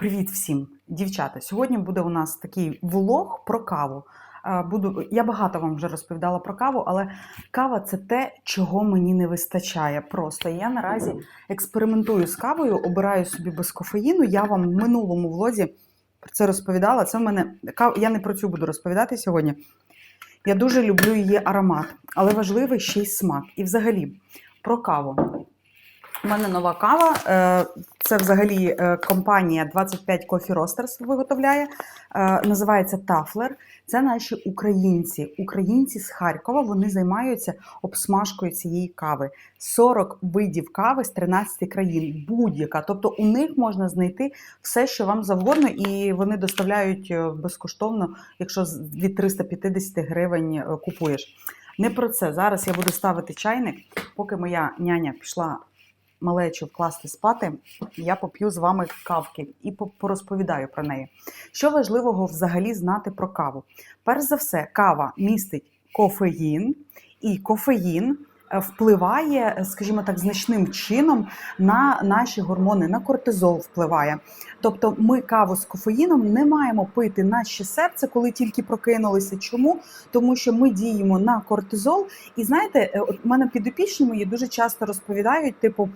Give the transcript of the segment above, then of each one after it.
Привіт всім, дівчата. Сьогодні буде у нас такий влог про каву. Буду, я багато вам вже розповідала про каву, але кава це те, чого мені не вистачає. Просто я наразі експериментую з кавою, обираю собі без кофеїну. Я вам в минулому влозі про це розповідала. Це в мене я не про цю буду розповідати сьогодні. Я дуже люблю її аромат, але важливий ще й смак. І взагалі про каву. У мене нова кава. е, Це взагалі е, компанія 25 Coffee Roasters виготовляє. Е, Називається Тафлер. Це наші українці. Українці з Харкова. Вони займаються обсмажкою цієї кави. 40 видів кави з 13 країн. Будь-яка. Тобто у них можна знайти все, що вам завгодно, і вони доставляють безкоштовно, якщо від 350 гривень купуєш. Не про це. Зараз я буду ставити чайник, поки моя няня пішла малечу вкласти спати, я поп'ю з вами кавки і по- порозповідаю про неї. Що важливого взагалі знати про каву? Перш за все, кава містить кофеїн, і кофеїн впливає, скажімо так, значним чином на наші гормони, на кортизол впливає. Тобто, ми каву з кофеїном не маємо пити наше серце, коли тільки прокинулися. Чому? Тому що ми діємо на кортизол. І знаєте, е, от мене підопічні мої дуже часто розповідають, типу,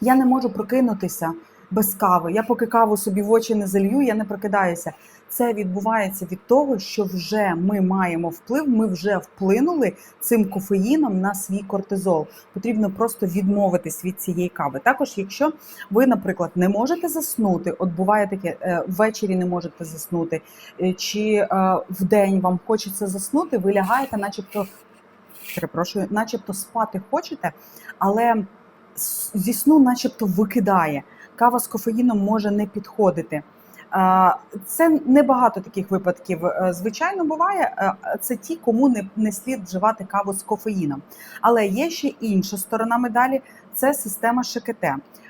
я не можу прокинутися без кави. Я поки каву собі в очі не залью, я не прокидаюся. Це відбувається від того, що вже ми маємо вплив, ми вже вплинули цим кофеїном на свій кортизол. Потрібно просто відмовитись від цієї кави. Також, якщо ви, наприклад, не можете заснути, от буває таке, е, ввечері не можете заснути, е, чи е, вдень вам хочеться заснути, ви лягаєте, начебто, перепрошую, начебто спати хочете, але зі сну начебто викидає. Кава з кофеїном може не підходити. Це небагато таких випадків. Е, Звичайно, буває. Е, Це ті, кому не, не слід вживати каву з кофеїном. Але є ще інша сторона медалі це система ШКТ.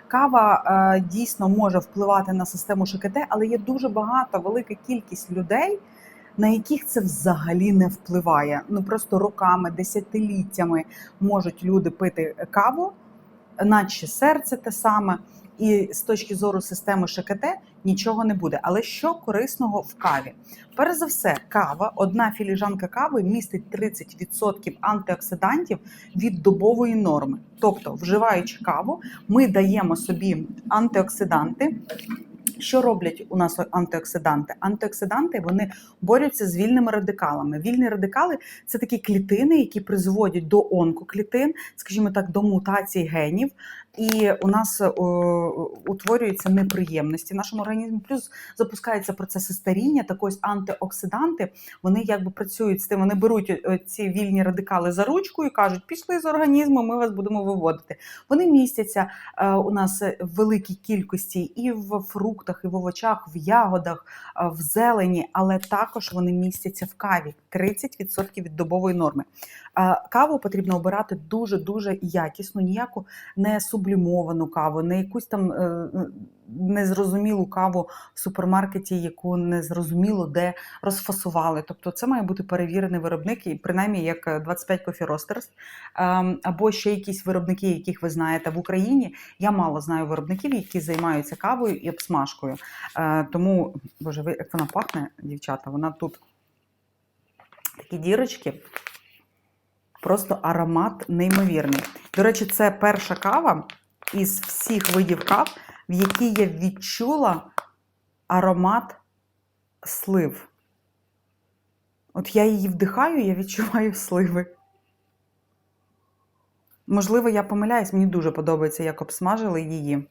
Кава е, дійсно може впливати на систему ШКТ, але є дуже багато, велика кількість людей, на яких це взагалі не впливає. Ну просто роками, десятиліттями можуть люди пити каву, наче серце те саме, і з точки зору системи ШКТ нічого не буде. Але що корисного в каві? Перш за все, кава, одна філіжанка кави містить 30% антиоксидантів від добової норми. Тобто, вживаючи каву, ми даємо собі антиоксиданти. Що роблять у нас антиоксиданти? Антиоксиданти вони борються з вільними радикалами. Вільні радикали це такі клітини, які призводять до онкоклітин, скажімо так, до мутацій генів. І у нас о, утворюються неприємності в нашому організмі. Плюс запускаються процеси старіння. Так ось антиоксиданти вони якби працюють з тим. Вони беруть ці вільні радикали за ручку і кажуть: пішли з організму, ми вас будемо виводити. Вони містяться е, у нас в великій кількості і в фруктах, і в овочах, в ягодах, е, в зелені, але також вони містяться в каві 30% від добової норми. Е, Каву потрібно обирати дуже дуже якісну, ніяку не сублімовану каву, не якусь там е, незрозумілу каву в супермаркеті, яку незрозуміло де розфасували. Тобто це має бути перевірений виробник, і принаймні як е, 25 Coffee Roasters, ем, або ще якісь виробники, яких ви знаєте в Україні. Я мало знаю виробників, які займаються кавою і обсмажкою. Е, Тому, боже, як вона пахне, дівчата, вона тут такі дірочки. Просто аромат неймовірний. До речі, це перша кава із всіх видів кав, в якій я відчула аромат слив. От я її вдихаю, я відчуваю сливи. Можливо, я помиляюсь, мені дуже подобається, як обсмажили її.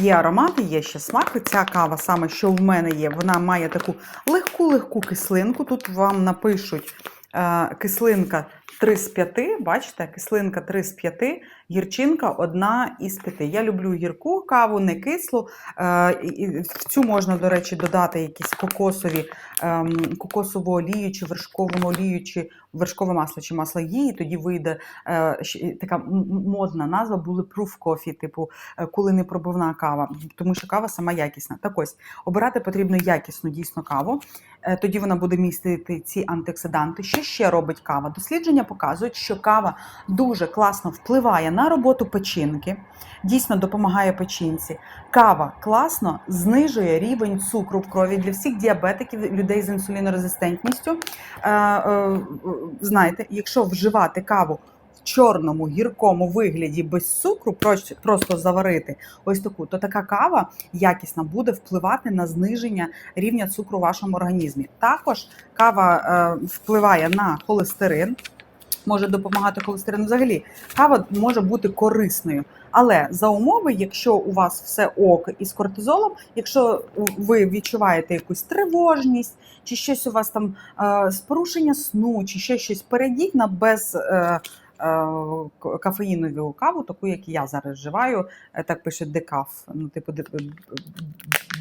Є аромати, є ще смак. Ця кава, саме що в мене є, вона має таку легку-легку кислинку. Тут вам напишуть е, кислинка 3 з 5, бачите, кислинка 3 з 5, гірчинка 1 із 5. Я люблю гірку каву, не кислу. Е, В цю можна, до речі, додати якісь кокосові, ем, кокосову олію, чи вершкову олію, чи вершкове масло, чи масло її, тоді вийде е, така модна назва bulletproof coffee, типу е, коли не пробивна кава, тому що кава сама якісна. Так ось, обирати потрібно якісну дійсно каву, тоді вона буде містити ці антиоксиданти. Що ще робить кава? Дослідження показують, що кава дуже класно впливає на роботу печінки, дійсно допомагає печінці. Кава класно знижує рівень цукру в крові для всіх діабетиків, людей з інсулінорезистентністю. Е, е, знаєте, якщо вживати каву в чорному гіркому вигляді без цукру, просто заварити ось таку, то така кава якісна буде впливати на зниження рівня цукру в вашому організмі. Також кава е, впливає на холестерин. Може допомагати холестерину. Взагалі, кава може бути корисною, але за умови, якщо у вас все ок із кортизолом, якщо ви відчуваєте якусь тривожність, чи щось у вас там е, з порушення сну, чи ще щось, перейдіть на без. Е, е, Кафеїнову каву, таку, як я зараз вживаю, так пише декаф, ну, типу,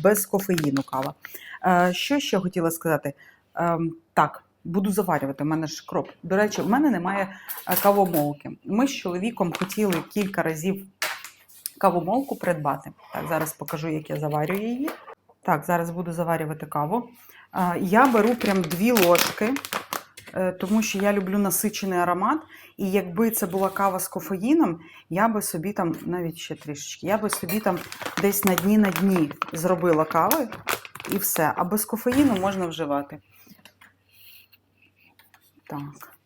без кофеїну кава. Що ще хотіла сказати? Ем, Так, буду заварювати. У мене ж кроп. До речі, в мене немає е, кавомолки. Ми з чоловіком хотіли кілька разів кавомолку придбати. Так, зараз покажу, як я заварюю її. Так, зараз буду заварювати каву. Е, Я беру прям дві ложки, е, тому що я люблю насичений аромат. І якби це була кава з кофеїном, я би собі там, навіть ще трішечки, я би собі там десь на дні на дні зробила кави і все. А без кофеїну можна вживати. Так.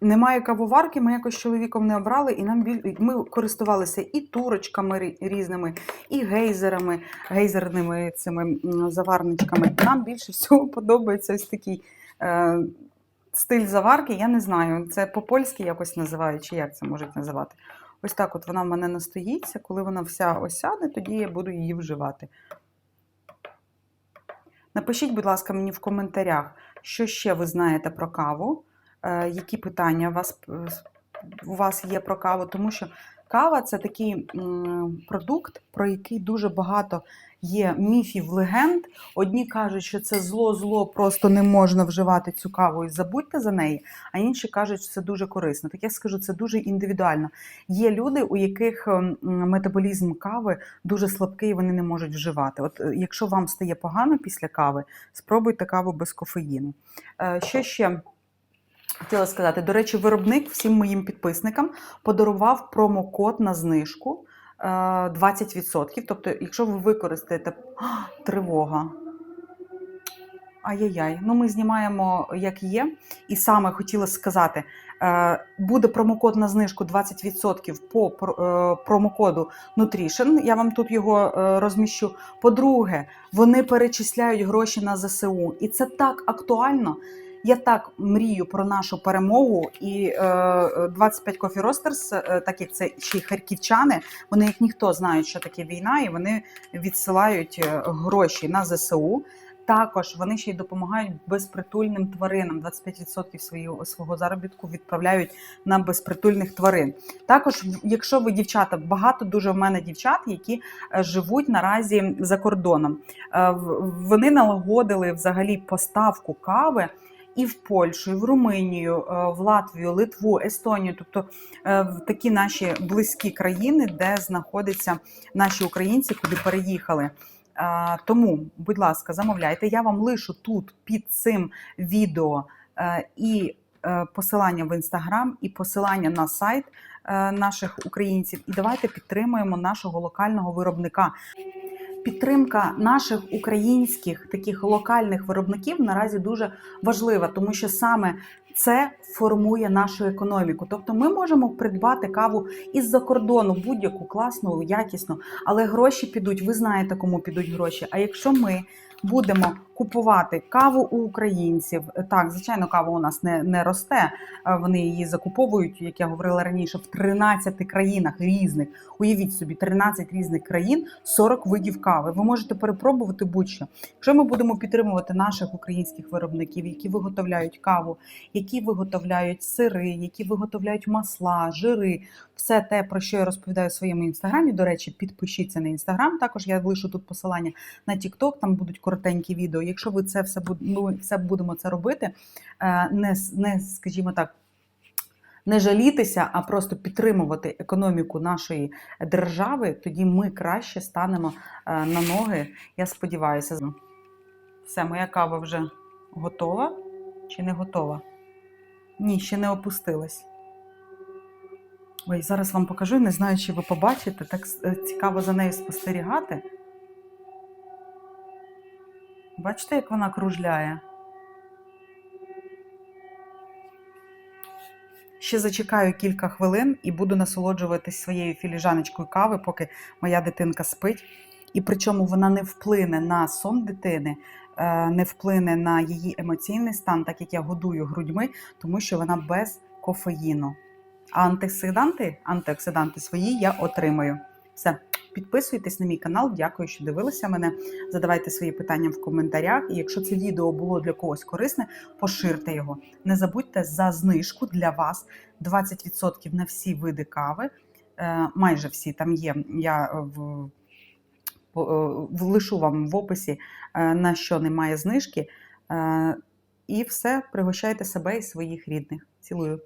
Немає кавоварки, ми якось чоловіком не обрали, і нам біль... ми користувалися і турочками різними, і гейзерами, гейзерними цими заварничками. Нам більше всього подобається ось такий е, стиль заварки. Я не знаю, це по-польськи якось називають, чи як це можуть називати. Ось так от вона в мене настоїться. Коли вона вся осяде, тоді я буду її вживати. Напишіть, будь ласка, мені в коментарях, що ще ви знаєте про каву, е, які питання у вас, е, у вас є про каву, тому що кава це такий продукт, про який дуже багато є міфів, легенд. Одні кажуть, що це зло-зло, просто не можна вживати цю каву і забудьте за неї, а інші кажуть, що це дуже корисно. Так я скажу, це дуже індивідуально. Є люди, у яких метаболізм кави дуже слабкий, вони не можуть вживати. От е, якщо вам стає погано після кави, спробуйте каву без кофеїну. Е, Що ще хотіла сказати? До речі, виробник всім моїм підписникам подарував промокод на знижку 20%. Тобто, якщо ви використаєте тривога. Ай-яй-яй, ну ми знімаємо як є. І саме хотіла сказати, е, буде промокод на знижку 20% по е, промокоду Nutrition. Я вам тут його е, розміщу. По-друге, вони перечисляють гроші на ЗСУ. І це так актуально. Я так мрію про нашу перемогу. І е, 25 Coffee Roasters, е, так як це ще й харківчани, вони як ніхто знають, що таке війна, і вони відсилають е, гроші на ЗСУ. Також вони ще й допомагають безпритульним тваринам. 25% свого, свого заробітку відправляють на безпритульних тварин. Також, якщо ви дівчата, багато дуже в мене дівчат, які е, живуть наразі за кордоном. Е, Вони налагодили взагалі поставку кави. І в Польщу, і в Румунію, е, в Латвію, Литву, Естонію, тобто е, в такі наші близькі країни, де знаходяться наші українці, куди переїхали. Е, Тому, будь ласка, замовляйте. Я вам лишу тут під цим відео і посилання в інстаграм, і посилання на сайт наших українців. І давайте підтримуємо нашого локального виробника. Підтримка наших українських таких локальних виробників наразі дуже важлива, тому що саме це формує нашу економіку. Тобто ми можемо придбати каву із-за кордону, будь-яку класну, якісну, але гроші підуть. Ви знаєте, кому підуть гроші. А якщо ми будемо купувати каву у українців, так звичайно, кава у нас не, не росте. е, Вони її закуповують, як я говорила раніше, в 13 країнах різних. Уявіть собі, 13 різних країн, 40 видів кави. Ви можете перепробувати будь-що. Якщо ми будемо підтримувати наших українських виробників, які виготовляють каву, які виготовляють сири, які виготовляють масла, жири, все те, про що я розповідаю в своєму інстаграмі. До речі, підпишіться на інстаграм. Також я лишу тут посилання на TikTok, там будуть коротенькі відео. Якщо ви це все ми все будемо це робити, е, не, не скажімо так. Не жалітися, а просто підтримувати економіку нашої держави, тоді ми краще станемо е, на ноги. Я сподіваюся. Все, моя кава вже готова чи не готова? Ні, ще не опустилась. Ой, зараз вам покажу, не знаю, чи ви побачите. Так е, цікаво за нею спостерігати. Бачите, як вона кружляє? Ще зачекаю кілька хвилин і буду насолоджуватись своєю філіжаночкою кави, поки моя дитинка спить. І причому вона не вплине на сон дитини, е, не вплине на її емоційний стан, так як я годую грудьми, тому що вона без кофеїну. А антиоксиданти, антиоксиданти свої я отримаю. Все, підписуйтесь на мій канал. Дякую, що дивилися мене. Задавайте свої питання в коментарях. І якщо це відео було для когось корисне, поширте його. Не забудьте за знижку для вас 20% на всі види кави. Е, Майже всі там є. Я е, в, е, лишу вам в описі, на що немає знижки. І все, пригощайте себе і своїх рідних. Цілую.